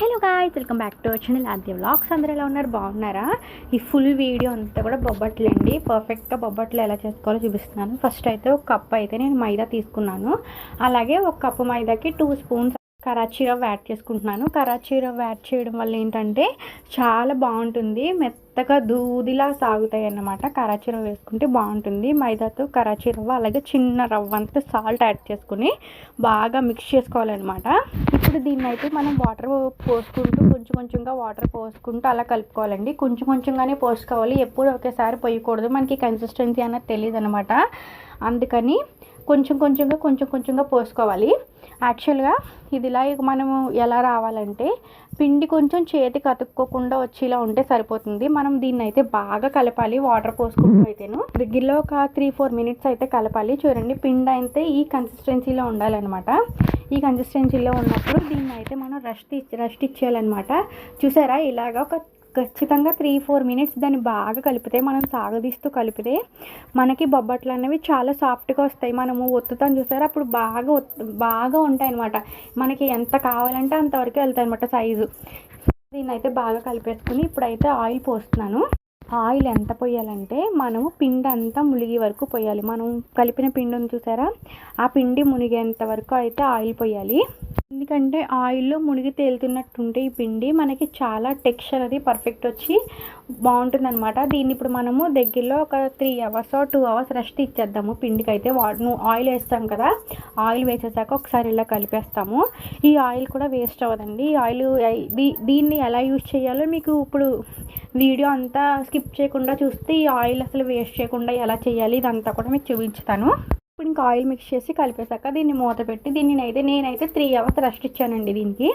Hello guys welcome back to channel Aadya vlogs అందరూ ఎలా ఉన్నారు? బాగున్నారా? ఈ ఫుల్ వీడియో అంతా కూడా బొబ్బట్లు అండి పర్ఫెక్ట్గా బొబ్బట్లు ఎలా చేసుకోవాలో చూపిస్తున్నాను. ఫస్ట్ అయితే ఒక కప్ అయితే నేను మైదా తీసుకున్నాను. అలాగే ఒక కప్పు మైదాకి టూ స్పూన్స్ కరాచీ రవ్వ యాడ్ చేసుకుంటున్నాను. కరాచీ రవ్వ యాడ్ చేయడం వల్ల ఏంటంటే చాలా బాగుంటుంది. మెత్తగా దూదిలా సాగుతాయి అన్నమాట కరాచీ రవ్వ వేసుకుంటే బాగుంటుంది. మైదాతో కరాచీ రవ్వ అలాగే చిన్న రవ్వ అంతా సాల్ట్ యాడ్ చేసుకుని బాగా మిక్స్ చేసుకోవాలన్నమాట. ఇప్పుడు దీన్ని అయితే మనం వాటర్ పోసుకుంటూ కొంచెం కొంచెంగా వాటర్ పోసుకుంటూ అలా కలుపుకోవాలండి. కొంచెం కొంచెంగానే పోసుకోవాలి. ఎప్పుడు ఒకేసారి పోయకూడదు. మనకి కన్సిస్టెన్సీ అన్నది తెలియదు అనమాట అందుకని కొంచెం కొంచెంగా కొంచెం కొంచెంగా పోసుకోవాలి. యాక్చువల్గా ఇది ఇలా మనము ఎలా రావాలంటే పిండి కొంచెం చేతికి అతుక్కోకుండా వచ్చేలా ఉంటే సరిపోతుంది. మనం దీన్ని అయితే బాగా కలపాలి వాటర్ పోసుకుంటూ అయితేను. దగ్గరలో ఒక త్రీ ఫోర్ మినిట్స్ అయితే కలపాలి. చూడండి పిండి అయితే ఈ కన్సిస్టెన్సీలో ఉండాలన్నమాట. ఈ కన్సిస్టెన్సీలో ఉన్నప్పుడు దీన్ని అయితే మనం రెస్ట్ రెస్ట్ ఇచ్చేయాలన్నమాట. చూసారా ఇలాగ ఒక ఖచ్చితంగా త్రీ ఫోర్ మినిట్స్ దాన్ని బాగా కలిపితే మనం సాగదీస్తూ కలిపితే మనకి బొబ్బట్లు అనేవి చాలా సాఫ్ట్గా వస్తాయి. మనము ఒత్తుతాం చూసారా? అప్పుడు బాగా బాగా ఉంటాయి అనమాట మనకి ఎంత కావాలంటే అంతవరకు వెళ్తాయి అనమాట సైజు దీన్ని అయితే బాగా కలిపేసుకుని ఇప్పుడైతే ఆయిల్ పోస్తున్నాను. ఆయిల్ ఎంత పోయాలంటే మనము పిండి అంతా మునిగి వరకు పోయాలి. మనం కలిపిన పిండిని చూసారా? ఆ పిండి మునిగేంత వరకు అయితే ఆయిల్ పోయాలి. ఎందుకంటే ఆయిల్లో మునిగి తేలుతున్నట్టుంటే ఈ పిండి మనకి చాలా టెక్స్చర్ అది పర్ఫెక్ట్ వచ్చి బాగుంటుంది అనమాట దీన్ని ఇప్పుడు మనము దగ్గరలో ఒక three hours two hours rest ఇచ్చేద్దాము. పిండికి అయితే వా ఆయిల్ వేస్తాం కదా ఆయిల్ వేసేసాక ఒకసారి ఇలా కలిపేస్తాము. ఈ ఆయిల్ కూడా వేస్ట్ అవ్వదండి. ఈ ఆయిల్ దీ- దీన్ని ఎలా యూజ్ చేయాలో మీకు ఇప్పుడు వీడియో అంతా స్కిప్ చేయకుండా చూస్తే ఈ ఆయిల్ అసలు వేస్ట్ చేయకుండా ఎలా చేయాలి ఇదంతా కూడా మీకు చూపించుతాను. ఇప్పుడు ఇంకా ఆయిల్ మిక్స్ చేసి కలిపేశాక దీన్ని మూత పెట్టి దీన్ని అయితే నేనైతే త్రీ అవర్స్ రెస్ట్ ఇచ్చానండి దీనికి.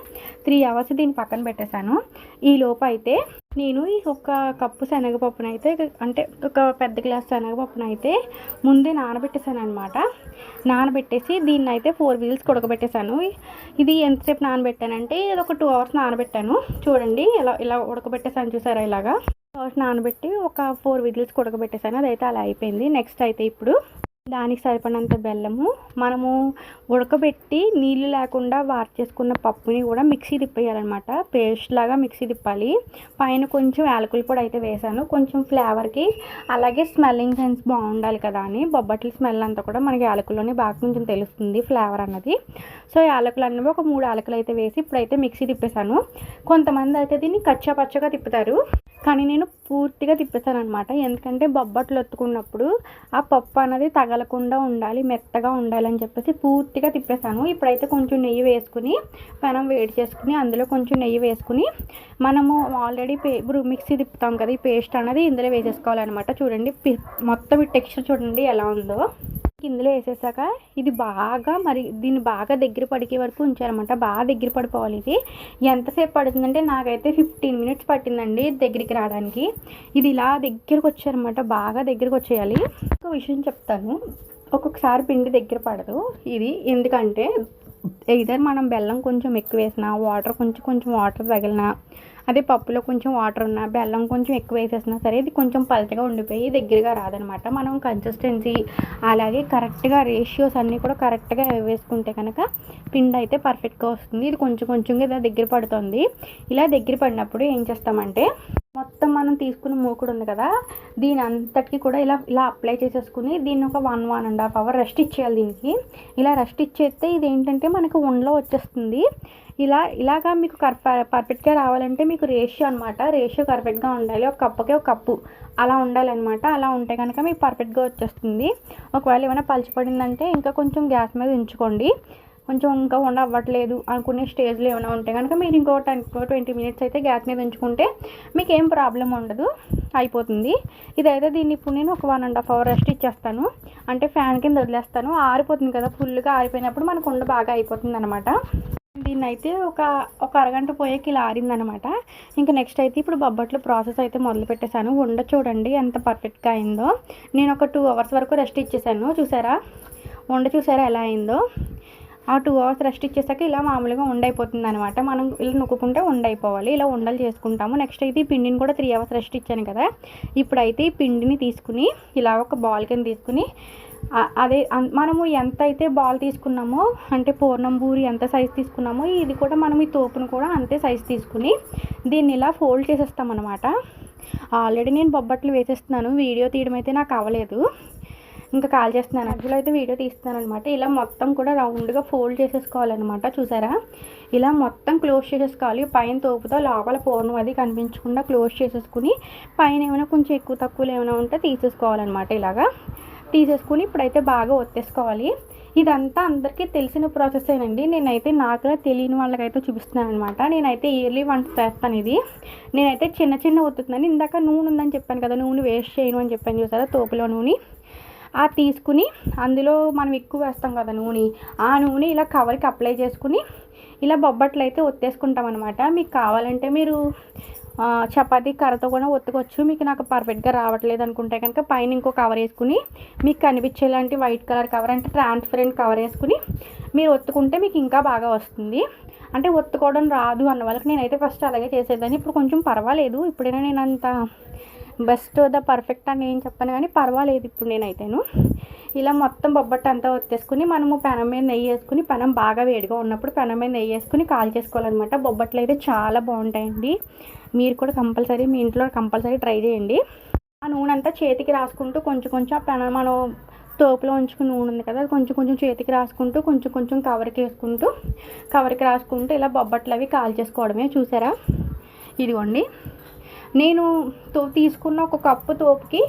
త్రీ అవర్స్ దీన్ని పక్కన పెట్టేశాను. ఈ లోపు అయితే నేను ఈ ఒక కప్పు శనగపప్పును అయితే అంటే ఒక పెద్ద గ్లాస్ శనగపప్పును అయితే ముందే నానబెట్టేశాను అనమాట నానబెట్టేసి దీన్ని అయితే ఫోర్ వీల్స్ ఉడకబెట్టేశాను. ఇది ఎంతసేపు నానబెట్టానంటే ఇది ఒక టూ అవర్స్ నానబెట్టాను. చూడండి ఇలా ఇలా ఉడకబెట్టేశాను చూసారా ఇలాగా? టూ అవర్స్ నానబెట్టి ఒక ఫోర్ విజిల్స్ ఉడకబెట్టేశాను. అదైతే అలా అయిపోయింది. నెక్స్ట్ అయితే ఇప్పుడు దానికి సరిపడినంత బెల్లము. మనము ఉడకబెట్టి నీళ్ళు లేకుండా వార్ చేసుకున్న పప్పుని కూడా మిక్సీ తిప్పేయాలన్నమాట. పేస్ట్ లాగా మిక్సీ తిప్పాలి. పైన కొంచెం యాలకుల పొడి అయితే వేసాను. కొంచెం ఫ్లేవర్కి అలాగే స్మెల్లింగ్ సెన్స్ బాగుండాలి కదా అని. బొబ్బట్ల స్మెల్ అంతా కూడా మనకి యాలకుల్లోనే బాగా కొంచెం తెలుస్తుంది ఫ్లేవర్ అన్నది. సో యాలకులు అన్నవి ఒక మూడు యాలకులు అయితే వేసి ఇప్పుడైతే మిక్సీ తిప్పేశాను. కొంతమంది అయితే దీన్ని కచ్చా పచ్చగా తిప్పుతారు. కానీ నేను పూర్తిగా తిప్పేశాను అనమాట ఎందుకంటే బొబ్బట్లు ఒత్తుకున్నప్పుడు ఆ పప్పు అనేది తగలకుండా ఉండాలి మెత్తగా ఉండాలి అని చెప్పేసి పూర్తిగా తిప్పేశాను. ఇప్పుడైతే కొంచెం నెయ్యి వేసుకుని పెనం వేడి చేసుకుని అందులో కొంచెం నెయ్యి వేసుకుని మనము ఆల్రెడీ పే ఇప్పుడు మిక్సీ తిప్పుతాం కదా ఈ పేస్ట్ అనేది ఇందులో వేసేసుకోవాలన్నమాట. చూడండి మొత్తం ఈ టెక్స్చర్ చూడండి ఎలా ఉందో. ఇందులో వేసేసాక ఇది బాగా మరి దీన్ని బాగా దగ్గర పడికే వరకు ఉంచారన్నమాట. బాగా దగ్గర పడిపోవాలి ఇది. ఎంతసేపు పడుతుందంటే నాకైతే ఫిఫ్టీన్ మినిట్స్ పట్టిందండి దగ్గరికి రావడానికి. ఇది ఇలా దగ్గరకు వచ్చారన్నమాట. బాగా దగ్గరకు వచ్చేయాలి. ఒక విషయం చెప్తాను. ఒక్కొక్కసారి పిండి దగ్గర పడదు ఇది. ఎందుకంటే ఇదర్ మనం బెల్లం కొంచెం ఎక్కువ వేసినా వాటర్ కొంచెం కొంచెం వాటర్ తగిలినా అదే పప్పులో కొంచెం వాటర్ ఉన్నా బెల్లం కొంచెం ఎక్కువ వేసేసినా సరే ఇది కొంచెం పలచగా ఉండిపోయి దగ్గరగా రాదనమాట. మనం కన్సిస్టెన్సీ అలాగే కరెక్ట్గా రేషియోస్ అన్నీ కూడా కరెక్ట్గా వేసుకుంటే కనుక పిండి అయితే పర్ఫెక్ట్గా వస్తుంది. ఇది కొంచెం కొంచెంగా ఇలా దగ్గర పడుతుంది. ఇలా దగ్గర పడినప్పుడు ఏం చేస్తామంటే మొత్తం మనం తీసుకున్న మూకుడు ఉంది కదా దీని అంతటికి కూడా ఇలా ఇలా అప్లై చేసేసుకుని దీన్ని ఒక one one and half hour rest ఇచ్చేయాలి దీనికి. ఇలా రెస్ట్ ఇచ్చేస్తే ఇది ఏంటంటే మనకు ఉండలో వచ్చేస్తుంది. ఇలా ఇలాగా మీకు పర్ఫెక్ట్గా రావాలంటే మీకు రేషియో అనమాట రేషియో పర్ఫెక్ట్గా ఉండాలి. ఒక కప్పుకి ఒక కప్పు. అలా ఉండాలన్నమాట. అలా ఉంటే కనుక మీకు పర్ఫెక్ట్గా వచ్చేస్తుంది. ఒకవేళ ఏమైనా పలిచిపడిందంటే ఇంకా కొంచెం గ్యాస్ మీద ఉంచుకోండి. కొంచెం ఇంకా వండ అవ్వట్లేదు అనుకునే స్టేజ్లో ఏమైనా ఉంటే కనుక మీరు ఇంకో టెన్ ట్వంటీ మినిట్స్ అయితే గ్యాస్ మీద ఉంచుకుంటే మీకు ఏం ప్రాబ్లం ఉండదు అయిపోతుంది. ఇదైతే దీన్ని ఇప్పుడు నేను ఒక one and half hour rest ఇచ్చేస్తాను. అంటే ఫ్యాన్ కింద వదిలేస్తాను. ఆరిపోతుంది కదా ఫుల్గా ఆరిపోయినప్పుడు మనకు ఉండ బాగా అయిపోతుంది అనమాట దీన్ని అయితే ఒక ఒక అరగంట పోయాక ఇలా ఆరిందనమాట ఇంకా నెక్స్ట్ అయితే ఇప్పుడు బొబ్బట్లు ప్రాసెస్ అయితే మొదలు పెట్టేశాను. ఉండ చూడండి ఎంత పర్ఫెక్ట్గా అయిందో. నేను ఒక టూ అవర్స్ వరకు రెస్ట్ ఇచ్చేసాను. చూసారా? వండ చూసారా ఎలా అయిందో? ఆ టూ అవర్స్ రెస్ట్ ఇచ్చేసాక ఇలా మామూలుగా ఉండైపోతుంది అనమాట మనం ఇలా నొక్కుంటే ఉండైపోవాలి. ఇలా ఉండలు చేసుకుంటాము. నెక్స్ట్ అయితే ఈ పిండిని కూడా త్రీ అవర్స్ రెస్ట్ ఇచ్చాను కదా. ఇప్పుడైతే ఈ పిండిని తీసుకుని ఇలా ఒక బాల్ కింద తీసుకుని అదే మనము ఎంత అయితే బాల్ తీసుకున్నామో అంటే పూర్ణం బూరి ఎంత సైజ్ తీసుకున్నామో ఇది కూడా మనం ఈ తోపును కూడా అంతే సైజ్ తీసుకుని దీన్ని ఇలా ఫోల్డ్ చేసేస్తామన్నమాట. ఆల్రెడీ నేను బొబ్బట్లు వేసేస్తున్నాను. వీడియో తీయడం అయితే నాకు అవ్వలేదు. ఇంకా కాల్ చేస్తున్నాను. అందులో అయితే వీడియో తీస్తున్నాను అనమాట ఇలా మొత్తం కూడా రౌండ్గా ఫోల్డ్ చేసేసుకోవాలన్నమాట. చూసారా? ఇలా మొత్తం క్లోజ్ చేసేసుకోవాలి. పైన తోపుతో లోపల పూర్ణం అది కనిపించకుండా క్లోజ్ చేసేసుకుని పైన ఏమైనా కొంచెం ఎక్కువ తక్కువలు ఏమైనా ఉంటే తీసేసుకోవాలన్నమాట ఇలాగా. తీసేసుకుని ఇప్పుడైతే బాగా ఒత్తేసుకోవాలి. ఇదంతా అందరికీ తెలిసిన ప్రాసెసేనండి నేనైతే నాకు తెలియని వాళ్ళకైతే చూపిస్తున్నాను అనమాట నేనైతే ఇయర్లీ వన్స్ చేస్తాను ఇది. నేనైతే చిన్న చిన్న ఒత్తుతున్నాను. ఇందాక నూనె ఉందని చెప్పాను కదా నూనె వేస్ట్ చేయను అని చెప్పాను చూసారా? తోపులో నూనె. ఆ తీసుకుని అందులో మనం ఎక్కువ వేస్తాం కదా నూనె. ఆ నూనె ఇలా కవర్కి అప్లై చేసుకుని ఇలా బొబ్బట్లు అయితే ఒత్తేసుకుంటాం అనమాట మీకు కావాలంటే మీరు చపాతీ కర్రతో కూడా ఒత్తుకోవచ్చు. మీకు నాకు పర్ఫెక్ట్గా రావట్లేదు అనుకుంటే కనుక పైన ఇంకో కవర్ వేసుకుని మీకు కనిపించేలాంటి వైట్ కలర్ కవర్ అంటే ట్రాన్స్పరెంట్ కవర్ వేసుకుని మీరు ఒత్తుకుంటే మీకు ఇంకా బాగా వస్తుంది. అంటే ఒత్తుకోవడం రాదు అన్న వాళ్ళకి నేనైతే ఫస్ట్ అలాగే చేసేదాన్ని. ఇప్పుడు కొంచెం పర్వాలేదు. ఇప్పుడైనా నేను అంత బెస్ట్ ద పర్ఫెక్ట్ అని ఏం చెప్పాను కానీ పర్వాలేదు ఇప్పుడు నేనైతేను. ఇలా మొత్తం బొబ్బట్టు అంతా వచ్చేసుకుని మనము పెనం మీద నెయ్యి వేసుకుని పెనం బాగా వేడిగా ఉన్నప్పుడు పెనం మీద నెయ్యి వేసుకుని కాల్ చేసుకోవాలన్నమాట. బొబ్బట్లు అయితే చాలా బాగుంటాయండి. మీరు కూడా కంపల్సరీ మీ ఇంట్లో కంపల్సరీ ట్రై చేయండి. ఆ నూనె అంతా చేతికి రాసుకుంటూ కొంచెం కొంచెం ఆ పెనం మనం తోపులో ఉంచుకుని నూనె ఉంది కదా అది కొంచెం కొంచెం చేతికి రాసుకుంటూ కొంచెం కొంచెం కవర్కి వేసుకుంటూ కవర్కి రాసుకుంటూ ఇలా బొబ్బట్లు అవి కాల్ చేసుకోవడమే చూసారా? ఇదిగోండి. నేను తో తీసుకున్న ఒక కప్పు తోపుకి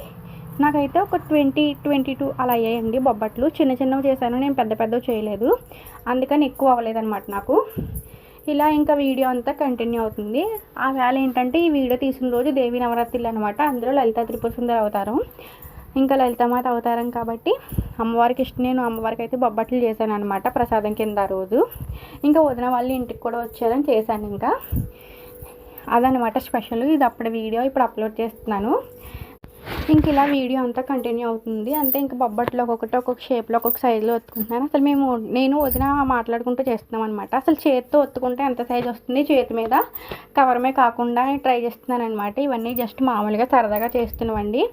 నాకైతే ఒక ట్వంటీ ట్వంటీ టూ అలా అయ్యాయండి బొబ్బట్లు. చిన్న చిన్నవి చేశాను నేను పెద్ద పెద్దవి చేయలేదు. అందుకని ఎక్కువ అవ్వలేదన్నమాట నాకు. ఇలా ఇంకా వీడియో అంతా కంటిన్యూ అవుతుంది. ఆ వేళ ఏంటంటే ఈ వీడియో తీసిన రోజు దేవి నవరాత్రులు అనమాట అందులో లలిత త్రిపుర సుందర అవతారం. ఇంకా లలితమాత అవతారం కాబట్టి అమ్మవారికి ఇష్టం నేను అమ్మవారికి అయితే బొబ్బట్లు చేశాను అనమాట ప్రసాదం కింద ఆ రోజు. ఇంకా వదిన వాళ్ళు ఇంటికి కూడా వచ్చారని చేశాను ఇంకా. అదనమాట స్పెషల్ ఇది అప్పుడు వీడియో ఇప్పుడు అప్లోడ్ చేస్తున్నాను. ఇంక ఇలా వీడియో అంతా కంటిన్యూ అవుతుంది. అంటే ఇంకా బొబ్బట్లో ఒక్కొక్కటి ఒక్కొక్క షేప్లో ఒక్కొక్క సైజులో ఒత్తుకుంటున్నాను. అసలు మేము నేను వదిన మాట్లాడుకుంటూ చేస్తున్నాం అనమాట అసలు చేతితో ఒత్తుకుంటే ఎంత సైజు వస్తుంది? చేతి మీద కవరమే కాకుండా ట్రై చేస్తున్నాను అనమాట ఇవన్నీ జస్ట్ మామూలుగా సరదాగా చేస్తున్నామండి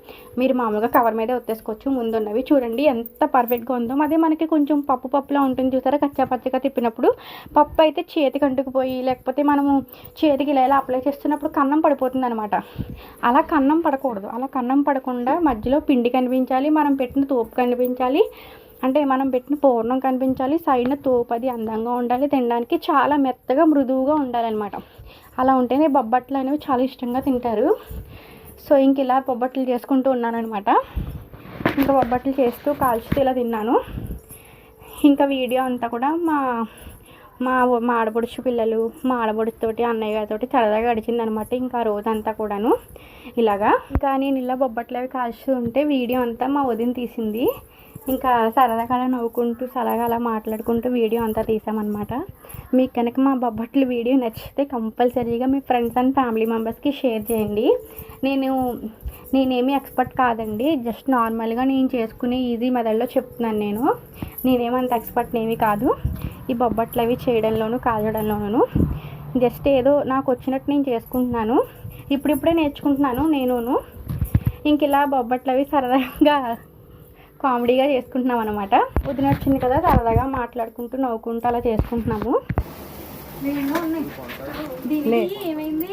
మీరు మామూలుగా కవర్ మీద ఒత్తేసుకోవచ్చు. ముందున్నవి చూడండి. ఎంత పర్ఫెక్ట్గా ఉందో. అదే మనకి కొంచెం పప్పు పప్పులా ఉంటుంది చూసారా? కచ్చా పచ్చగా తిప్పినప్పుడు. పప్పు అయితే చేతికి అంటుకుపోయి లేకపోతే మనము చేతికి ఇలా ఇలా అప్లై చేస్తున్నప్పుడు కన్నం పడిపోతుంది అనమాట అలా కన్నం పడకూడదు. అలా కన్నం పడకుండా మధ్యలో పిండి కనిపించాలి మనం పెట్టిన తోపు కనిపించాలి. అంటే మనం పెట్టిన పూర్ణం కనిపించాలి సైడ్న తోపు అది అందంగా ఉండాలి తినడానికి చాలా మెత్తగా మృదువుగా ఉండాలన్నమాట. అలా ఉంటేనే బొబ్బట్లు అనేవి చాలా ఇష్టంగా తింటారు. సో ఇంక ఇలా బొబ్బట్లు చేసుకుంటూ ఉన్నానమాట ఇంకా బొబ్బట్లు చేస్తూ కాల్చుతూ ఇలా తిన్నాను. ఇంకా వీడియో అంతా కూడా మా మా మా ఆడపడుచు పిల్లలు మా ఆడపడుచుతోటి అన్నయ్య గారితోటి సరదాగా గడిచిందనమాట ఇంకా రోజంతా కూడాను. ఇలాగా. ఇంకా నేను ఇలా బొబ్బట్లు అవి కాల్చుతూ ఉంటే వీడియో అంతా మా వదిన తీసింది. ఇంకా సరదాగా నవ్వుకుంటూ సరదాగా అలా మాట్లాడుకుంటూ వీడియో అంతా తీసామన్నమాట మీకు కనుక మా బొబ్బట్లు వీడియో నచ్చితే కంపల్సరీగా మీ ఫ్రెండ్స్ అండ్ ఫ్యామిలీ మెంబర్స్కి షేర్ చేయండి. నేను నేనేమి ఎక్స్పర్ట్ కాదండి. జస్ట్ నార్మల్గా నేను చేసుకునే ఈజీ మెథడ్లో చెప్తున్నాను నేను. నేనేమంత ఎక్స్పర్ట్ ఏమీ కాదు. ఈ బొబ్బట్లు అవి చేయడంలోనూ కాల్చడంలోనూ జస్ట్ ఏదో నాకు వచ్చినట్టు నేను చేసుకుంటున్నాను. ఇప్పుడిప్పుడే నేర్చుకుంటున్నాను నేనును. ఇంక ఇలా బొబ్బట్లు అవి సరదాగా కామెడీగా చేసుకుంటున్నాం అనమాట వదిన వచ్చింది కదా సరదాగా మాట్లాడుకుంటూ నవ్వుకుంటూ అలా చేసుకుంటున్నాము. ఏమైంది?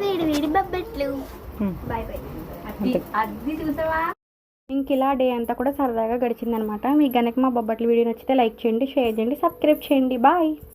వేడి వేడి బొబ్బట్లు. బాయ్ బాయ్ అది అది చూసావా? ఇంక ఇలా డే అంతా కూడా సరదాగా గడిచిందనమాట. మీకు గనక మా బొబ్బట్ల వీడియో నచ్చితే లైక్ చేయండి షేర్ చేయండి సబ్స్క్రైబ్ చేయండి. బాయ్.